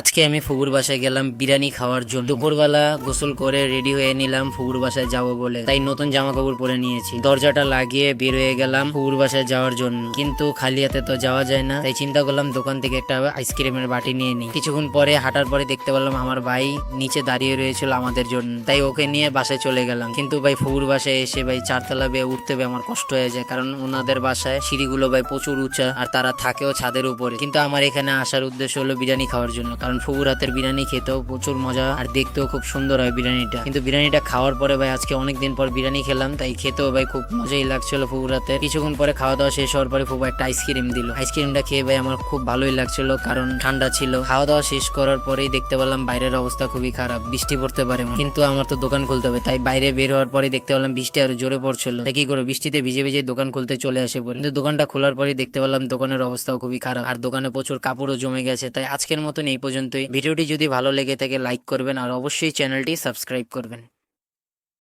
আজকে আমি ফুবুর বাসায় গেলাম, বিরিয়ানি খাওয়ার জন্য। দুপুরবেলা গোসল করে রেডি হয়ে নিলাম ফুবুর বাসায় যাব বলে। তাই নতুন জামা কাপড় পরে নিয়েছি। দরজাটা লাগিয়ে বের হয়ে গেলাম ফুবুর বাসায় যাওয়ার জন্য। কিন্তু খালি হাতে তো যাওয়া যায় না, তাই চিন্তা করলাম দোকান থেকে একটা আইসক্রিমের বাটি নিয়ে নিই। কিছুক্ষণ পরে হাঁটার পরে দেখতে পেলাম আমার ভাই নিচে দাঁড়িয়ে রয়েছিল আমাদের জন্য। তাই ওকে নিয়ে বাসায় চলে গেলাম। কিন্তু ভাই ফুবুর বাসায় এসে ভাই চারতলা বেয়ে উঠতে হবে আমার কষ্ট হয়ে যায়। কারণ ওনাদের বাসায় সিঁড়িগুলো ভাই প্রচুর উঁচা, আর তারা থাকেও ছাদের উপরে। কিন্তু আমার এখানে আসার উদ্দেশ্য হলো বিরিয়ানি খাওয়ার জন্য। কারণ ফুবুর হাতের বিরিয়ানি খেতেও প্রচুর মজা আর দেখতেও খুব সুন্দর হয় বিরিয়ানিটা। কিন্তু বিরিয়ানিটা খাওয়ার পরে ভাই আজকে অনেকদিন পর বিরিয়ানি খেলাম, তাই খেতেও ভাই খুব মজাই লাগছিল ফুবুর হাতে কিছুক্ষণ পরে খাওয়া দাওয়া শেষ হওয়ার পরে ফুবু একটা আইসক্রিম দিল। আইসক্রিমটা খেয়ে ভাই আমার খুব ভালোই লাগছিল কারণ ঠান্ডা ছিল। খাওয়া দাওয়া শেষ করার পরেই দেখতে পেলাম বাইরের অবস্থা খুবই খারাপ, বৃষ্টি পড়তে পারে কিন্তু আমার তো দোকান খুলতে হবে, তাই বাইরে বের হওয়ার পরে দেখতে পেলাম বৃষ্টি আরও জোরে পড়ছিল। তাই কি করে বৃষ্টিতে ভিজে ভিজে দোকান খুলতে চলে আসে কিন্তু দোকানটা খোলার পরে দেখতে পেলাম দোকানের অবস্থাও খুবই খারাপ। আর দোকানে প্রচুর কাপড়ও জমে গেছে, তাই আজকের মতন এই পর্যন্তই। ভিডিওটি যদি ভালো লেগে থাকে লাইক করবেন আর অবশ্যই চ্যানেলটি সাবস্ক্রাইব করবেন।